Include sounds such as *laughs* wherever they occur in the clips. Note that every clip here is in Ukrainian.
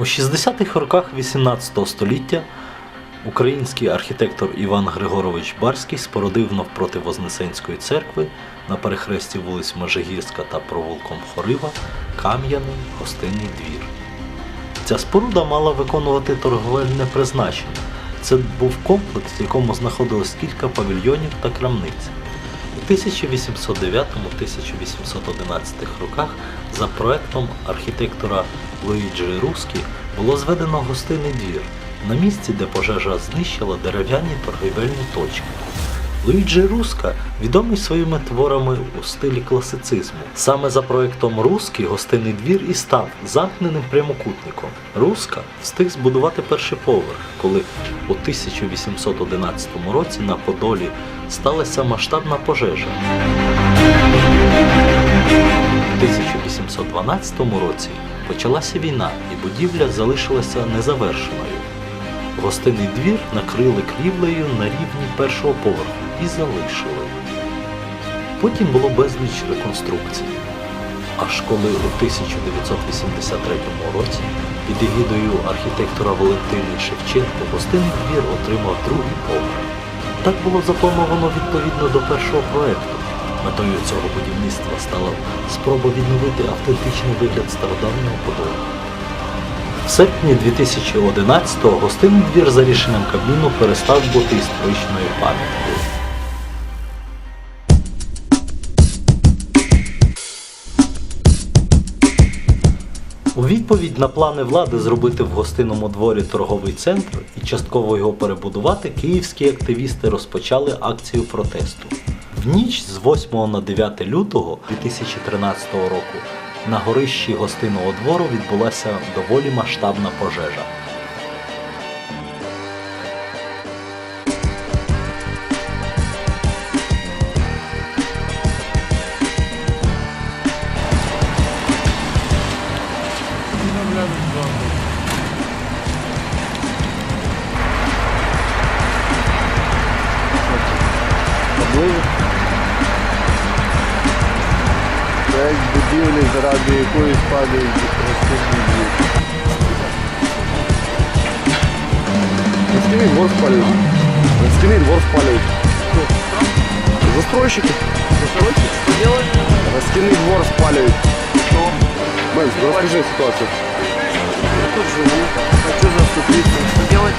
У 60-х роках 18 століття український архітектор Іван Григорович Барський спорудив навпроти Вознесенської церкви на перехресті вулиць Межигірська та провулком Хорива кам'яний гостинний двір. Ця споруда мала виконувати торговельне призначення. Це був комплекс, в якому знаходилось кілька павільйонів та крамниць. У 1809-1811 роках за проектом архітектора Луїджі Рускі було зведено гостинний двір на місці, де пожежа знищила дерев'яні торгівельні точки. Луїджі Руска відомий своїми творами у стилі класицизму. Саме за проектом Руски гостинний двір і став замкненим прямокутником. Руска встиг збудувати перший поверх, коли у 1811 році на Подолі сталася масштабна пожежа. У 1812 році почалася війна, і будівля залишилася незавершеною. Гостинний двір накрили крівлею на рівні першого поверху і залишили. Потім було безліч реконструкцій. Аж коли у 1983 році під егідою архітектора Валентини Шевченко гостинний двір отримав другий поверх. Так було заплановано відповідно до першого проекту. Метою цього будівництва стала спроба відновити автентичний вигляд стародавнього Подолу. В серпні 2011-го гостинний двір за рішенням Кабміну перестав бути історичною пам'яткою. У відповідь на плани влади зробити в гостинному дворі торговий центр і частково його перебудувати, київські активісти розпочали акцію протесту. В ніч з 8 на 9 лютого 2013 року на горищі гостинного двору відбулася доволі масштабна пожежа. заради якої спалюють розпустні двір. Розкиний двор спалюють. Розкиний двор спалюють. Застройщики. Розкиний двор спалюють. Бенс, розкажи ситуацію. тут живу, хочу заступиться. Что делать?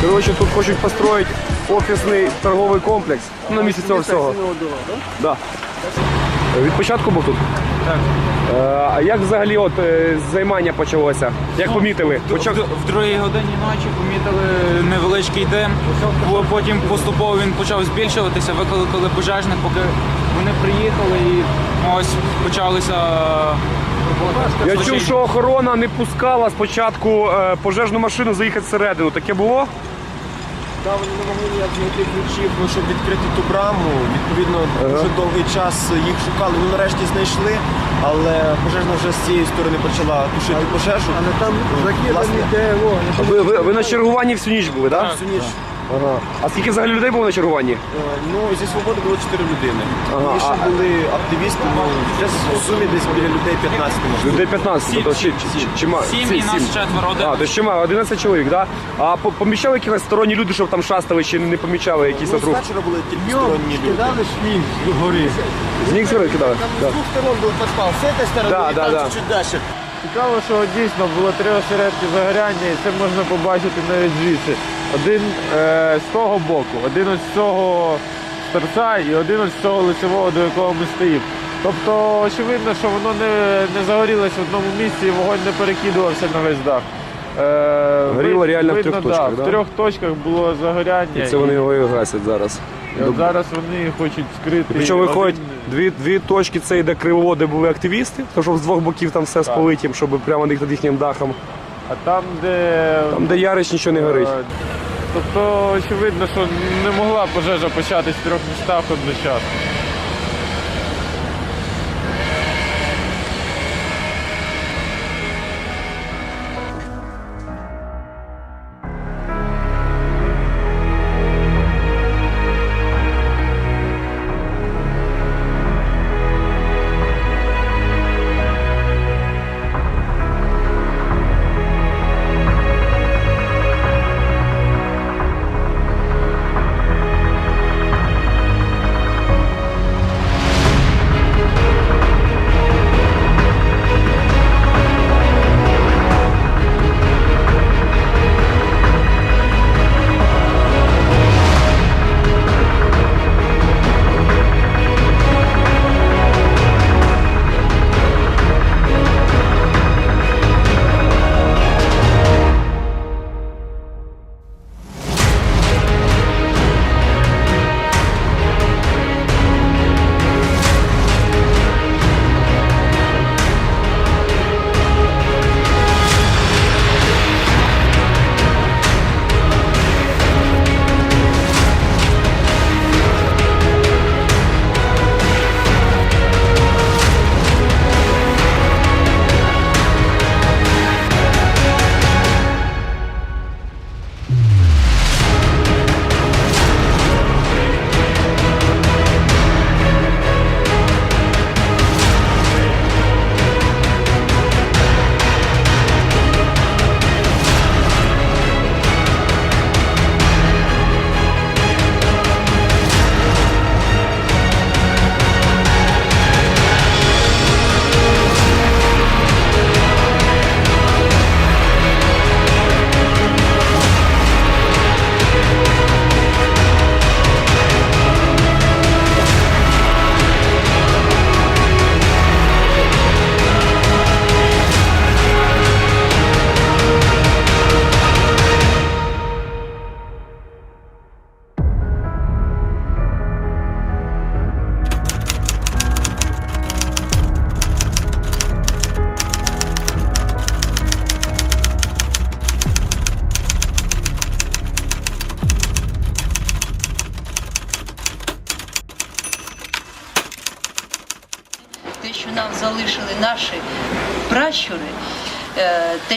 Коротше, тут хочуть построїти офісний торговий комплекс Ну, на місці цього всього. Да. Від початку був тут? Так. Е, А як взагалі от е, займання почалося? Як помітили? В, Почав... в, в другій годині ночі помітили невеличкий дим. Бо Потім поступово він почав збільшуватися, викликали пожежних, поки вони приїхали і ось почалися роботи. Я чув, що охорона не пускала спочатку е, пожежну машину заїхати всередину. Таке було? Та вони не могли ніяк знайти ключів, щоб відкрити ту браму. Відповідно, дуже довгий час їх шукали. Ну нарешті знайшли, але пожежна вже з цієї сторони почала тушити пожежу. Але там закидані А Ви, ви, ви на чергуванні всю ніч були, так? всю ніч. Ага. А скільки взагалі людей було на чергуванні? Е, Ну зі свободи було 4 людини. Ага, І ще а- були активісти. Ну десь в сумі десь біля людей 15 можливо. Людей 15, тобто чи, чи, чи, чи, ма- Сім і нас четверо. Один. А, то ще мало, 11 чоловік, так? Да? А по- помічали якісь сторонні люди, щоб там шастали, чи не помічали якісь Ну, от рух? звечора були тільки сторонні люди. Сніг сюди кидали? Да. двох сторон був підпал. З цієї сторони Да, і да, там да. чуть далі. Цікаво, що дійсно було три осередки загоряння, і це можна побачити навіть звідси. Один е, з того боку, один ось з цього торця і один ось з цього лицевого, до якого ми стоїмо. Тобто, очевидно, що воно не, не загорілося в одному місці і вогонь не перекидувався на весь дах. Е, Горіло реально в трьох да, точках, В да? трьох точках було загоряння. І це вони його і гасять зараз. і от зараз вони хочуть скрити. Причому один- виходять дві, дві точки, це йде кривово, де були активісти, тому що з двох боків там все спалить їм, щоб прямо над їхнім дахом. А там, де Там, де ярич, нічого не горить. Е, Тобто, очевидно, що не могла пожежа початись в трьох містах одночасно.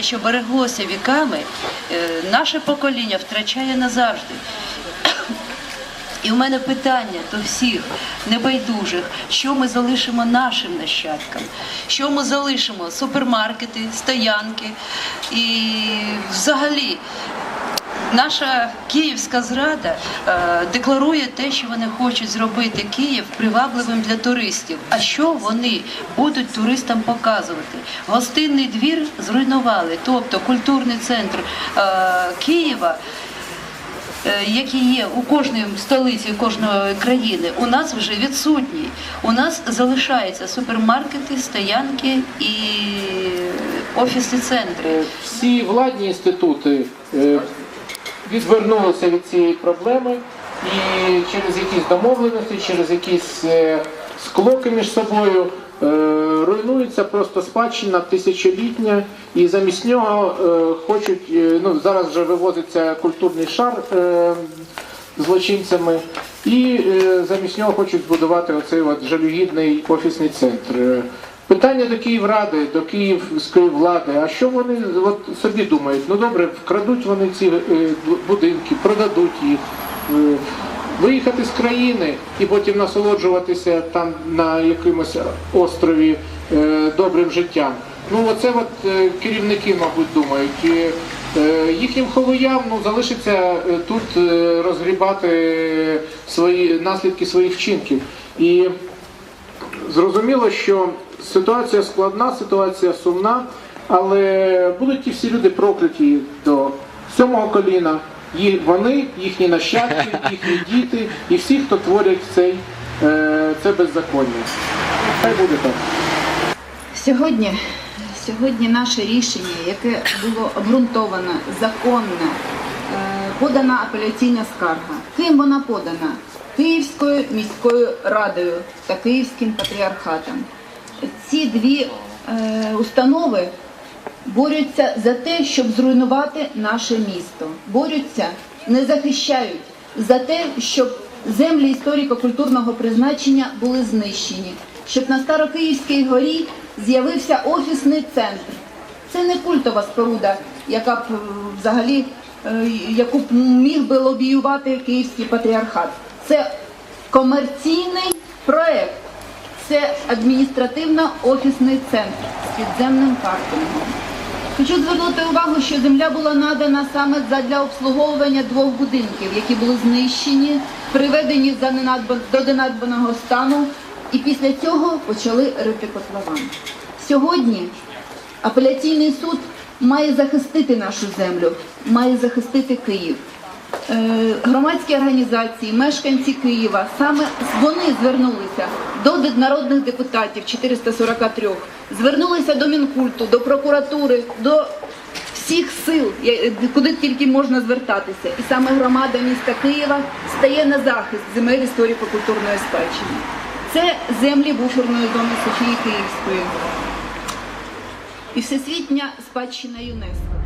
Що береглося віками, е, наше покоління втрачає назавжди. І в мене питання до всіх небайдужих, що ми залишимо нашим нащадкам, що ми залишимо супермаркети, стоянки і взагалі. Наша київська зрада е, декларує те, що вони хочуть зробити Київ привабливим для туристів. А що вони будуть туристам показувати? Гостинний двір зруйнували, тобто культурний центр е, Києва е, які є у кожній столиці кожної країни, у нас вже відсутні. У нас залишаються супермаркети, стоянки і офісні центри. всі владні інститути відвернулися від цієї проблеми і через якісь домовленості, через якісь е, склоки між собою е, руйнується просто спадщина тисячолітня, і замість нього е, хочуть, ну зараз вже вивозиться культурний шар злочинцями, і замість нього хочуть збудувати оцей от жалюгідний офісний центр. Питання до Київради, до київської влади. А що вони от собі думають? Ну добре, вкрадуть вони ці е, будинки, продадуть їх, е, виїхати з країни і потім насолоджуватися там на якомусь острові е, добрим життям. Ну оце от керівники, мабуть, думають. Їхнім ховоям ну, залишиться тут розгрібати свої наслідки своїх вчинків. І Зрозуміло, що ситуація складна, ситуація сумна, але будуть ті всі люди прокляті до сьомого коліна. Їх, вони, їхні нащадки, *laughs* їхні діти і всі, хто творять цей, е, це беззаконня. Хай буде так. Сьогодні, сьогодні наше рішення, яке було обґрунтовано, законне, е, подана апеляційна скарга. Ким вона подана? Київською міською радою та Київським патріархатом. Ці дві е, установи борються за те, щоб зруйнувати наше місто. Борються, не захищають за те, щоб землі історико-культурного призначення були знищені, щоб на Старокиївській горі з'явився офісний центр. Це не культова споруда, яка б е, взагалі е, яку б міг би лобіювати Київський патріархат. Це комерційний проект. Це адміністративно-офісний центр з підземним паркінгом. Хочу звернути увагу, що земля була надана саме для обслуговування двох будинків, які були знищені, приведені до ненадбаного стану, і після цього почали рити котлован. Сьогодні апеляційний суд має захистити нашу землю, має захистити Київ. Е, Громадські організації, мешканці Києва, саме вони звернулися до народних депутатів 443, звернулися до Мінкульту, до прокуратури, до всіх сил, куди тільки можна звертатися. І саме громада міста Києва стає на захист земель історико-культурної спадщини. Це землі буферної зони Софії Київської і всесвітня спадщина ЮНЕСКО.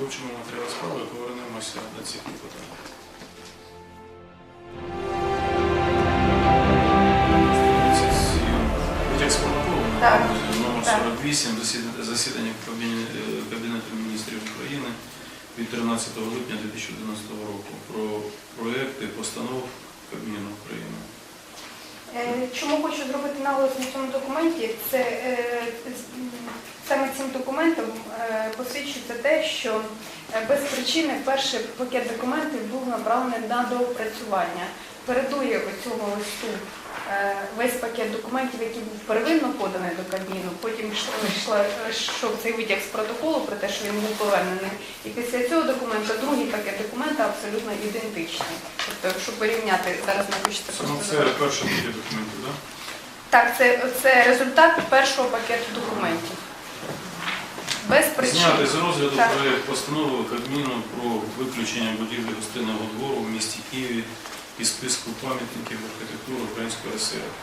Вивчимо матеріали справи і повернемося до цих Так. номер 48 засідання е, Кабінету міністрів України від 13 липня 2011 року про проекти постанов Кабміну України. Е, Чому хочу зробити наголос на цьому документі? Це е, саме цим документом е, посвідчується те, що е, без причини перший пакет документів був направлений на доопрацювання. Передує цього листу е, весь пакет документів, який був первинно поданий до Кабміну, потім йшов цей витяг з протоколу про те, що він був повернений. І після цього документа другий пакет документа абсолютно ідентичний. Тобто, якщо порівняти, зараз напишеться Ну, просто. це перший пакет документів, так? Так, це, це результат першого пакету документів. Без причин. Зняти з розгляду Так. проект постанови Кабміну про виключення будівлі гостинного двору в місті Києві із списку пам'ятників архітектури Української.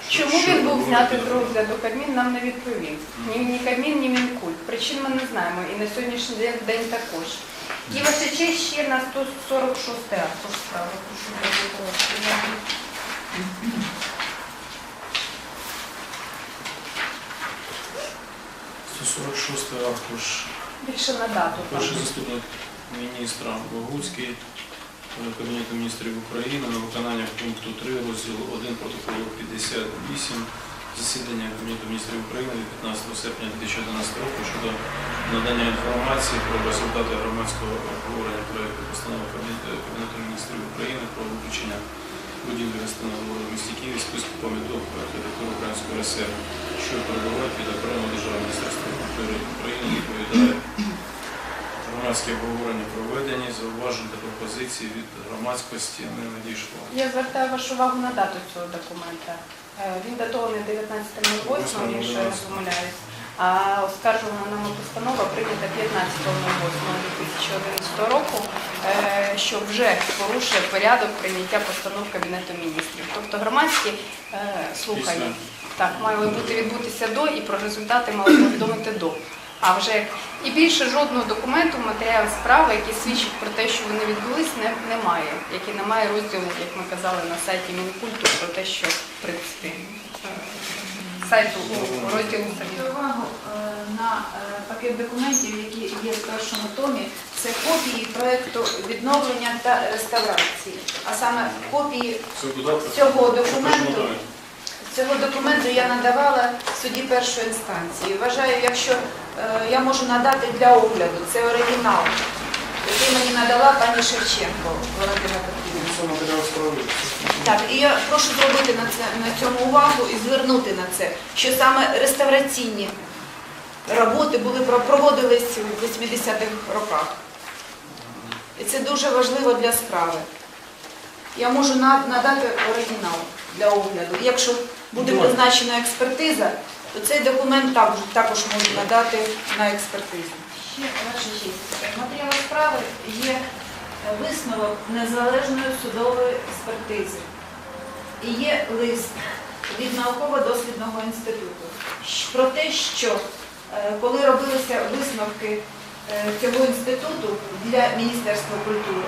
Що- Чому він був знятий з розгляду Кабмін, нам не відповів. Ні, ні Кабмін, ні Мінкульт. Причин ми не знаємо і на сьогоднішній день, також. Честь ще на 146 аркуш справи. Прошу зробити. 146 аркуш. Більше на дату. Перший заступник міністра Богуцький е, Кабінету міністрів України на виконання пункту 3 розділу 1 протоколу 58 засідання Кабінету міністрів України від 15 серпня 2011 року щодо надання інформації про результати громадського обговорення проєкту постанови Кабінету міністрів України про виключення будівлі гостинного в місті Києві списку пам'яток архітектури Української РСР, що перебувають під окремим державним міністерством культури України, відповідає Громадське обговорення проведені, зауважень та пропозицій від громадськості не надійшло. Я звертаю вашу увагу на дату цього документа. Е, Він датований 19.08, якщо я не помиляюсь. А оскаржувана нами постанова прийнята 15.08.2011 року, що вже порушує порядок прийняття постанов Кабінету міністрів. Тобто громадські е, слухання так мали бути відбутися до і про результати мали повідомити до. А вже і більше жодного документу в матеріалах справи, який свідчить про те, що вони відбулись, не, немає. Який немає розділу, як ми казали на сайті Мінкульту, про те, що в принципі е, сайту у розділу самі. Увагу е, на е, пакет документів, які є в першому томі. Це копії проекту відновлення та реставрації. А саме копії цього документу. Цього документу я надавала суді першої інстанції. Вважаю, якщо е, я можу надати для огляду, це оригінал, який мені надала пані Шевченко Валентина Петрівна. Так, і я прошу зробити на це на цьому увагу і звернути на це, що саме реставраційні роботи були проводились у 80-х роках. І це дуже важливо для справи. Я можу надати оригінал для огляду. Якщо буде призначена експертиза, то цей документ також, також можу надати на експертизу. Ще ваша честь. В справи є висновок незалежної судової експертизи. І є лист від науково-дослідного інституту про те, що е, коли робилися висновки е, цього інституту для Міністерства культури,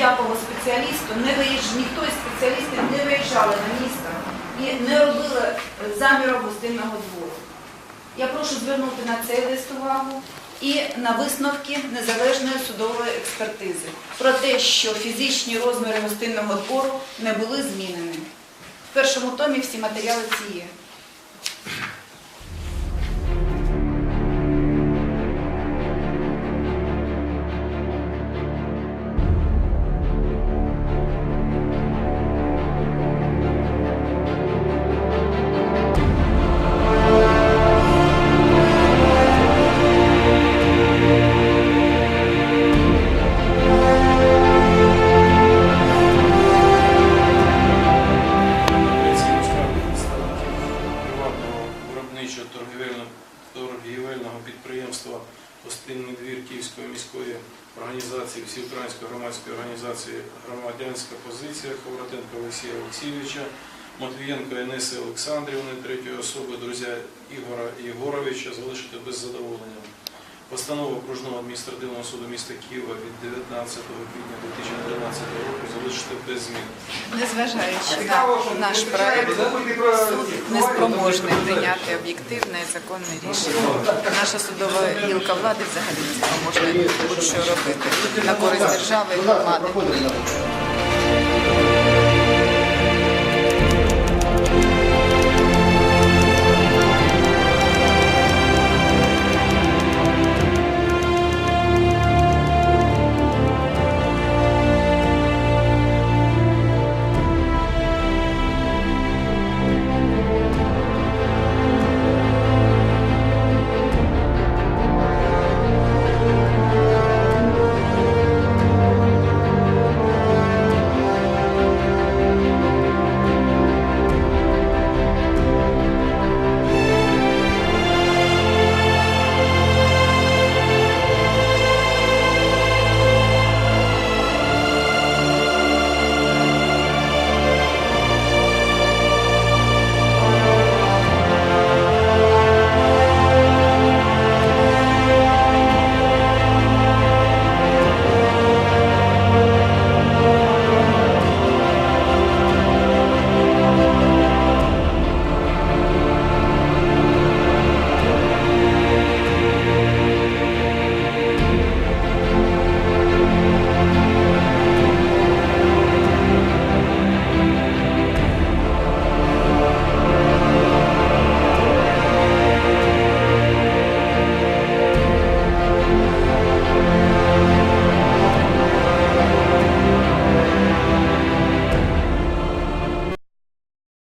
ніякого спеціалісту не виїжджали, ніхто із спеціалістів не виїжджали на місто і не робили заміру гостинного двору. Я прошу звернути на цей лист увагу і на висновки незалежної судової експертизи про те, що фізичні розміри гостинного двору не були змінені. В першому томі всі матеріали ці є. Позиція Ховратенка Олексія Олексійовича, Матвієнко Інеси Олександрівни, третьої особи, друзя Ігора Єгоровича залишити без задоволення. Постанова окружного адміністративного суду міста Києва від 19 квітня 2013 року залишити без змін. Незважаючи на наш проект, суд не спроможний прийняти об'єктивне і законне рішення. Наша судова гілка влади взагалі не спроможна будь-що робити на користь держави і громади.